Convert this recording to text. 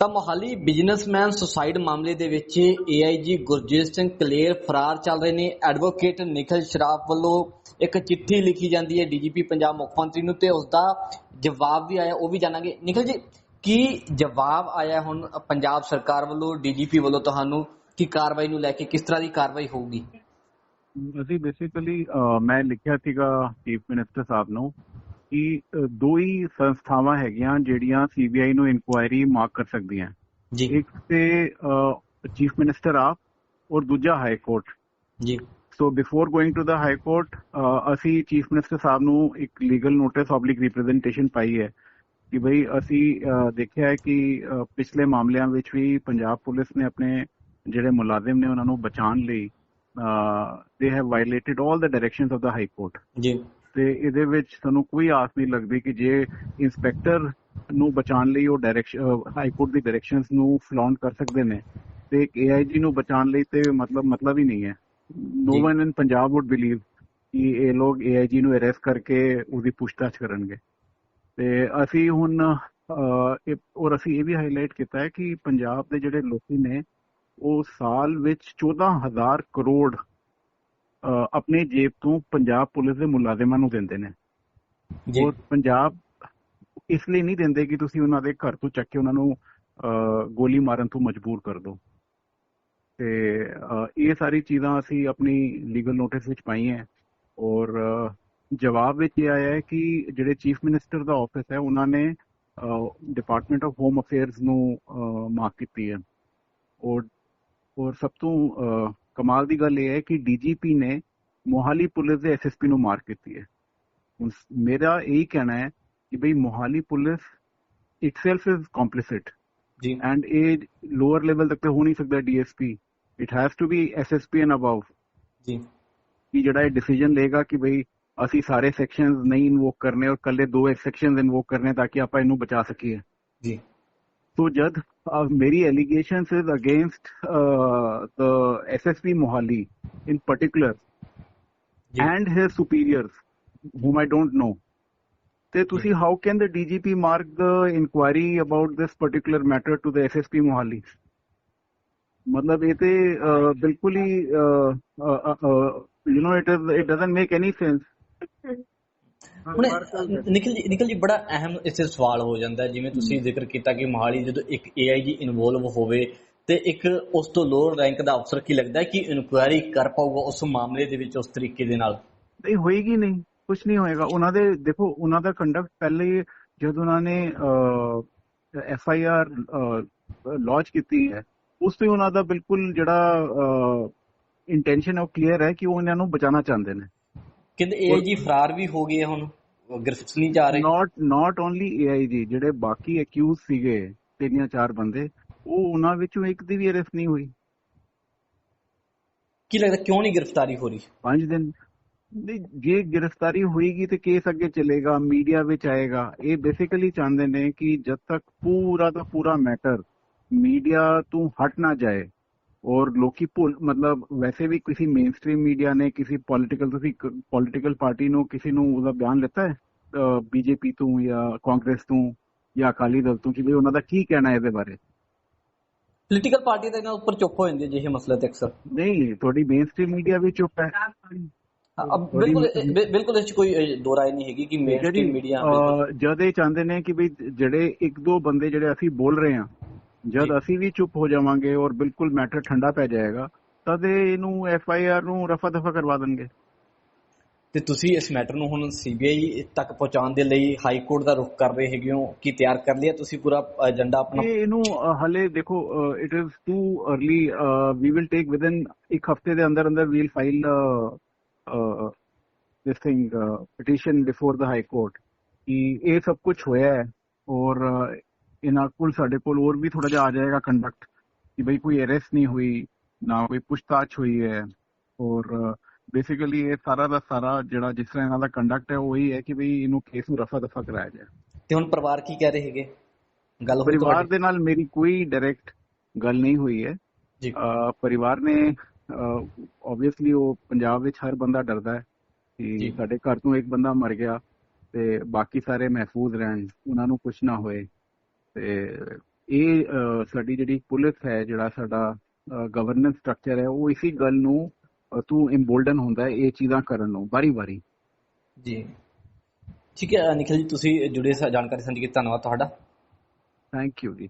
ਤਾਂ Mohali businessman suicide ਮਾਮਲੇ ਦੇ ਵਿੱਚ ਏਆਈਜੀ ਗੁਰਜੀਤ ਸਿੰਘ ਕਲੇਰ ਫਰਾਰ ਚੱਲ ਰਹੇ ਨੇ। ਐਡਵੋਕੇਟ ਨਿਖਿਲ ਸ਼ਰਾਫ ਵੱਲੋਂ ਇੱਕ ਚਿੱਠੀ ਲਿਖੀ ਜਾਂਦੀ ਹੈ ਡੀਜੀਪੀ ਪੰਜਾਬ ਮੁੱਖ ਮੰਤਰੀ ਨੂੰ ਤੇ ਉਸ ਦਾ ਜਵਾਬ ਵੀ ਆਇਆ, ਉਹ ਵੀ ਜਾਣਾਂਗੇ। ਨਿਖਿਲ ਜੀ, ਕੀ ਜਵਾਬ ਆਇਆ ਹੁਣ ਪੰਜਾਬ ਸਰਕਾਰ ਵੱਲੋਂ, ਡੀਜੀਪੀ ਵੱਲੋਂ ਤੁਹਾਨੂੰ? ਕੀ ਕਾਰਵਾਈ ਨੂੰ ਲੈ ਕੇ ਕਿਸ ਤਰ੍ਹਾਂ ਦੀ ਕਾਰਵਾਈ ਹੋਊਗੀ? ਅਸੀਂ ਬੇਸਿਕਲੀ ਮੈਂ ਲਿਖਿਆ ਸੀਗਾ ਚੀਫ ਮਿਨਿਸਟਰ ਸਾਹਿਬ ਨੂੰ ਕਿ ਦੋ ਹੀ ਸੰਸਥਾਵਾਂ ਹੈਗੀਆਂ ਜਿਹੜੀਆਂ ਸੀਬੀਆਈ ਨੂੰ ਇਨਕੁਆਇਰੀ ਮਾਰਕ ਕਰ ਸਕਦੀਆਂ। ਜੀ। ਇੱਕ ਤੇ ਚੀਫ ਮਿਨਿਸਟਰ ਆਪ ਔਰ ਦੂਜਾ ਹਾਈ ਕੋਰਟ ਜੀ। So before going to the high court ਅਸੀਂ ਚੀਫ ਮਿਨਿਸਟਰ ਸਾਹਿਬ ਨੂੰ ਇੱਕ ਲੀਗਲ ਨੋਟਿਸ ਆਬਲਿਕ ਰਿਪਰੈਜ਼ੈਂਟੇਸ਼ਨ ਪਾਈ ਹੈ ਕਿ ਭਈ ਅਸੀਂ ਦੇਖਿਆ ਹੈ ਕਿ ਪਿਛਲੇ ਮਾਮਲਿਆਂ ਵਿੱਚ ਵੀ ਪੰਜਾਬ ਪੁਲਿਸ ਨੇ ਆਪਣੇ ਜਿਹੜੇ ਮੁਲਾਜ਼ਮ ਨੇ ਉਹਨਾਂ ਨੂੰ ਬਚਾਉਣ ਲਈ they have violated all the directions of the high court ਜੀ। ਤੇ ਇਹਦੇ ਵਿੱਚ ਸਾਨੂੰ ਕੋਈ ਆਸ ਨਹੀਂ ਲੱਗਦੀ ਕਿ ਜੇ ਇਨਸਪੈਕਟਰ ਨੂੰ ਬਚਾਉਣ ਲਈ ਉਹ ਡਾਇਰੈਕਸ਼ਨ ਹਾਈ ਕੋਰਟ ਦੀ ਡਾਇਰੈਕਸ਼ਨਸ ਨੂੰ ਫਲੌਂਟ ਕਰ ਸਕਦੇ ਨੇ ਤੇ ਇੱਕ ਏਆਈਜੀ ਨੂੰ ਬਚਾਉਣ ਲਈ ਤੇ ਮਤਲਬ ਮਤਲਬ ਹੀ ਨਹੀਂ ਹੈ no. One in Punjab would believe ਕਿ ਇਹ ਲੋਕ ਏਆਈਜੀ ਨੂੰ ਅਰੈਸਟ ਕਰਕੇ ਉਹਦੀ ਪੁੱਛਤਾਛ ਕਰਨਗੇ ਤੇ ਅਸੀਂ ਹੁਣ ਇਹ- ਔਰ ਅਸੀਂ ਇਹ ਵੀ ਹਾਈਲਾਈਟ ਕੀਤਾ ਹੈ ਕਿ ਪੰਜਾਬ ਦੇ ਜਿਹੜੇ ਲੋਕੀ ਨੇ ਉਹ ਸਾਲ ਵਿੱਚ 14000 ਕਰੋੜ ਆਪਣੇ ਜੇਬ ਤੋਂ ਪੰਜਾਬ ਪੁਲਿਸ ਦੇ ਮੁਲਾਜ਼ਮਾਂ ਨੂੰ ਦਿੰਦੇ ਨੇ। ਜੀ। ਔਰ ਪੰਜਾਬ ਇਸ ਲਈ ਨਹੀਂ ਦਿੰਦੇ ਕਿ ਤੁਸੀਂ ਉਹਨਾਂ ਦੇ ਘਰ ਤੋਂ ਚੱਕ ਕੇ ਉਹਨਾਂ ਨੂੰ ਗੋਲੀ ਮਾਰਨ ਤੋਂ ਮਜਬੂਰ ਕਰ ਦਿਓ। ਤੇ ਇਹ ਸਾਰੀ ਚੀਜ਼ਾਂ ਅਸੀਂ ਆਪਣੀ ਲੀਗਲ ਨੋਟਿਸ ਵਿੱਚ ਪਾਈਆਂ। ਔਰ ਅਹ, ਜਵਾਬ ਵਿੱਚ ਇਹ ਆਇਆ ਹੈ ਕਿ ਜਿਹੜੇ ਚੀਫ ਮਿਨਿਸਟਰ ਦਾ ਆਫਿਸ ਹੈ ਉਹਨਾਂ ਨੇ ਡਿਪਾਰਟਮੈਂਟ ਆਫ ਹੋਮ ਅਫੇਅਰਸ ਨੂੰ ਮਾਰਕ ਕੀਤੀ ਹੈ। ਔਰ ਔਰ ਸਭ ਤੋਂ ਕਮਾਲ ਦੀ ਗੱਲ ਇਹ ਹੈ ਕਿ ਡੀਜੀਪੀ ਨੇ ਮੋਹਾਲੀ ਪੁਲਿਸ ਦੇ ਐਸਐਸਪੀ ਨੂੰ ਮਾਰਕ ਕੀਤੀ ਹੈ ਹੁਣ ਸ- ਮੇਰਾ ਇਹੀ ਕਹਿਣਾ ਹੈ ਕਿ ਭਈ Mohali police itself is complicit ਜੀ ਐਂਡ ਇਹ ਲੋਅਰ ਲੈਵਲ ਤੱਕ ਤੇ ਹੋ ਨਹੀਂ ਸਕਦਾ DSP it has to be SSP and above ਜੀ ਕਿ ਜਿਹੜਾ ਇਹ ਡਿਸੀਜਨ ਲਏਗਾ ਕਿ ਭਈ ਅਸੀਂ ਸਾਰੇ ਸੈਕਸ਼ਨਸ ਨਹੀਂ ਇਨਵੋਕ ਕਰਨੇ ਔਰ ਕੱਲੇ ਦੋ ਸੈਕਸ਼ਨਸ ਇਨਵੋਕ ਕਰਨੇ ਤਾਂ ਕਿ ਆਪਾਂ ਇਹਨੂੰ ਬਚਾ ਸਕੀਏ ਜੀ So Jad, uh, Mary allegations is against uh, the SSP Mohali in particular ਜੀ and his superiors, whom I don't know. ਤੇ ਤੁਸੀਂ how can the DGP mark the inquiry about this particular matter to the SSP Mohali? ਮਤਲਬ ਇਹ ਤੇ uh, ਬਿਲਕੁਲ ਹੀ you know it is it doesn't make any sense ਹੁਣ ਨਿਕਲ ਜੀ ਨਿਕਲ ਜੀ ਬੜਾ ਅਹਿਮ ਇਸੇ ਸਵਾਲ ਹੋ ਜਾਂਦਾ ਜਿਵੇਂ ਤੁਸੀਂ ਜ਼ਿਕਰ ਕੀਤਾ ਕਿ ਮੋਹਾਲੀ ਜਦੋਂ ਇੱਕ ਏਆਈਜੀ ਇਨਵੋਲਵ ਹੋਵੇ ਤੇ ਇੱਕ ਉਸ ਤੋਂ ਲੋਅਰ ਰੈਂਕ ਦਾ ਅਫਸਰ ਕੀ ਲੱਗਦਾ ਹੈ ਕਿ ਇਨਕੁਆਇਰੀ ਕਰ ਪਾਊਗਾ ਉਸ ਮਾਮਲੇ ਦੇ ਵਿੱਚ ਉਸ ਤਰੀਕੇ ਦੇ ਨਾਲ? ਨਹੀਂ ਹੋਏਗੀ ਨਹੀਂ ਕੁਝ ਨਹੀਂ ਹੋਏਗਾ। ਉਹਨਾਂ ਦੇ ਦੇਖੋ ਉਹਨਾਂ ਦਾ ਕੰਡਕਟ ਪਹਿਲੇ ਜਦ ਉਹਨਾਂ ਨੇ ਐਫ ਆਈ ਆਰ ਲਾਂਚ ਕੀਤੀ ਹੈ ਉਸ ਤੋਂ ਉਹਨਾਂ ਦਾ ਬਿਲਕੁਲ ਜਿਹੜਾ ਇੰਟੈਂਸ਼ਨ ਉਹ ਕਲੀਅਰ ਹੈ ਕਿ ਉਹ ਇਹਨਾਂ ਨੂੰ ਬਚਾਉਣਾ ਚਾਹੁੰਦੇ ਨੇ। ਕਹਿੰਦੇ ਏਆਈਜੀ ਫਰਾਰ ਵੀ ਹੋ ਗਏ ਹੁਣ ਗ੍ਰਿਫਤ ਨਹੀਂ ਜਾ ਰਹੇ। ਨਾਟ ਨਾਟ ਓਨਲੀ ਏਆਈਜੀ ਜਿਹੜੇ ਬਾਕੀ ਅਕਿਊਜ਼ ਸੀਗੇ ਤਿੰਨ ਜਾਂ ਚਾਰ ਬੰਦੇ ਉਹ ਉਹਨਾਂ ਵਿੱਚੋਂ ਇੱਕ ਦੀ ਵੀ ਅਰੈਸਟ ਨਹੀਂ ਹੋਈ। ਕੀ ਲੱਗਦਾ ਕਿਉਂ ਨਹੀਂ ਗ੍ਰਿਫਤਾਰੀ ਹੋ ਰਹੀ? ਪੰਜ ਦਿਨ ਨਹੀਂ ਜੇ ਗ੍ਰਿਫਤਾਰੀ ਹੋਏਗੀ ਤੇ ਕੇਸ ਅੱਗੇ ਚੱਲੇਗਾ ਮੀਡੀਆ ਵਿੱਚ ਆਏਗਾ। ਇਹ ਬੇਸਿਕਲੀ ਚਾਹੁੰਦੇ ਨੇ ਕਿ ਜਦ ਤੱਕ ਪੂਰਾ ਦਾ ਪੂਰਾ ਮੈਟਰ ਮੀਡੀਆ ਤੋਂ ਹਟ ਨਾ ਜਾਏ ਔਰ ਲੋਕੀ ਭੁੱਲ ਮਤਲਬ ਵੈਸੇ ਵੀ ਕਿਸੇ ਮੇਨਸਟ੍ਰੀਮ ਮੀਡੀਆ ਨੇ ਕਿਸੇ ਪੋਲਿਟੀਕਲ ਤੁਸੀਂ ਪੋਲਿਟੀਕਲ ਪਾਰਟੀ ਨੂੰ ਕਿਸੇ ਨੂੰ ਉਹਦਾ ਬਿਆਨ ਲਿੱਤਾ ਹੈ? ਬੀਜੇਪੀ ਤੋਂ ਜਾਂ ਕਾਂਗਰਸ ਤੋਂ ਜਾਂ ਅਕਾਲੀ ਦਲ ਤੋਂ ਕਿ ਵੀ ਉਹਨਾਂ ਦਾ ਕੀ ਕਹਿਣਾ ਹੈ ਇਹਦੇ ਬਾਰੇ? ਪੋਲੀਟੀਕਲ ਪਾਰਟੀ ਦੇ ਨਾਲ ਉੱਪਰ ਚੁੱਪ ਹੋ ਜਾਂਦੀ ਹੈ ਜਿਹੇ ਮਸਲੇ ਤੇ ਅਕਸਰ। ਨਹੀਂ ਤੁਹਾਡੀ ਮੇਨਸਟ੍ਰੀਮ ਮੀਡੀਆ ਵੀ ਚੁੱਪ ਹੈ। ਬਿਲਕੁਲ ਬਿਲਕੁਲ ਇਸ 'ਚ ਕੋਈ ਦੋ ਰਾਏ ਨਹੀਂ ਹੈਗੀ ਕਿ ਮੇਨ ਜਿਹੜੀ ਮੀਡੀਆ ਜਦ ਇਹ ਚਾਹੁੰਦੇ ਨੇ ਕਿ ਵੀ ਜਿਹੜੇ ਇੱਕ ਦੋ ਬੰਦੇ ਜਿਹੜੇ ਅਸੀਂ ਬੋਲ ਰਹੇ ਹਾਂ ਜਦ। ਅਸੀਂ ਵੀ ਚੁੱਪ ਹੋ ਜਾਵਾਂਗੇ ਔਰ ਬਿਲਕੁਲ ਮੈਟਰ ਠੰਡਾ ਪੈ ਜਾਏਗਾ ਤਦ ਇਹ ਇਹਨੂੰ ਐਫ ਆਈ ਆਰ ਨੂੰ ਰਫਾ ਦਫਾ ਕਰਵਾ ਦੇਣਗੇ। ਤੇ ਤੁਸੀਂ ਇਸ ਮੈਟਰ ਨੂੰ ਹੁਣ ਸੀਬੀਆਈ ਤੱਕ ਪਹੁੰਚਾਉਣ ਦੇ ਲਈ ਹਾਈ ਕੋਰਟ ਦਾ ਰੁਖ ਕਰ ਰਹੇ ਹੈਗੇ ਹੋ ਕੀ ਤਿਆਰ ਕਰ ਲਿਆ ਤੁਸੀਂ ਪੂਰਾ ਏਜੰਡਾ ਆਪਣਾ? ਇਹ ਇਹਨੂੰ ਅਹ, ਹਲੇ ਦੇਖੋ it is too early we will take within ਇੱਕ ਹਫ਼ਤੇ ਦੇ ਅੰਦਰ ਅੰਦਰ we'll file this thing petition before the high court ਕਿ ਇਹ ਸਭ ਕੁਝ ਹੋਇਆ ਹੈ ਔਰ ਅਹ, ਇਹਨਾਂ ਕੋਲ ਸਾਡੇ ਕੋਲ ਹੋਰ ਵੀ ਥੋੜਾ ਜਿਹਾ ਆ ਜਾਏਗਾ ਕੰਡਕਟ ਕਿ ਬਈ ਕੋਈ ਅਰੈਸਟ ਨਹੀਂ ਹੋਈ ਨਾ ਕੋਈ ਪੁੱਛਤਾਛ ਹੋਈ ਹੈ ਔਰ ਬੇਸਿਕਲੀ ਇਹ ਸਾਰਾ ਦਾ ਸਾਰਾ ਜਿਹੜਾ ਜਿਸ ਤਰ੍ਹਾਂ ਇਹਨਾਂ ਦਾ ਕੰਡਕਟ ਹੈ ਉਹ ਹੀ ਹੈ ਕਿ ਬਈ ਇਹਨੂੰ ਕੇਸ ਨੂੰ ਰਫਾ ਦਫਾ ਕਰਾਇਆ ਜਾਏ। ਤੇ ਹੁਣ ਪਰਿਵਾਰ ਕੀ ਕਹਿ ਰਹੇ ਹੈਗੇ? ਗੱਲ ਹੋਈ ਪਰਿਵਾਰ ਦੇ ਨਾਲ ਮੇਰੀ ਕੋਈ ਡਾਇਰੈਕਟ ਗੱਲ ਨਹੀਂ ਹੋਈ ਹੈ। ਜੀ। ਪਰਿਵਾਰ ਨੇ ਆਬਵੀਅਸਲੀ ਉਹ ਪੰਜਾਬ ਵਿੱਚ ਹਰ ਬੰਦਾ ਡਰਦਾ ਹੈ। ਕਿ ਸਾਡੇ ਘਰ ਤੋਂ ਇੱਕ ਬੰਦਾ ਮਰ ਗਿਆ ਤੇ ਬਾਕੀ ਸਾਰੇ ਮਹਿਫੂਜ਼ ਰਹਿਣ ਉਹਨਾਂ ਨੂੰ ਕੁਝ ਨਾ ਹੋਏ। ਤੇ ਇਹ ਸਾਡੀ ਜਿਹੜੀ ਪੁਲਿਸ ਹੈ ਜਿਹੜਾ ਸਾਡਾ ਗਵਰਨੈਂਸ ਸਟਰਕਚਰ ਹੈ ਉਹ ਇਸੀ ਗੱਲ ਨੂੰ ਤੂੰ ਇੰਬੋਲਡਨ ਹੁੰਦਾ ਇਹ ਚੀਜ਼ਾਂ ਕਰਨ ਨੂੰ ਵਾਰੀ-ਵਾਰੀ ਜੀ। ਠੀਕ ਹੈ ਨਿਖਿਲ ਜੀ ਤੁਸੀਂ ਜੁੜੇ ਸ- ਜਾਣਕਾਰੀ ਸਾਂਝੀ ਕੀਤੀ ਧੰਨਵਾਦ ਤੁਹਾਡਾ। ਥੈਂਕ ਯੂ ਜੀ।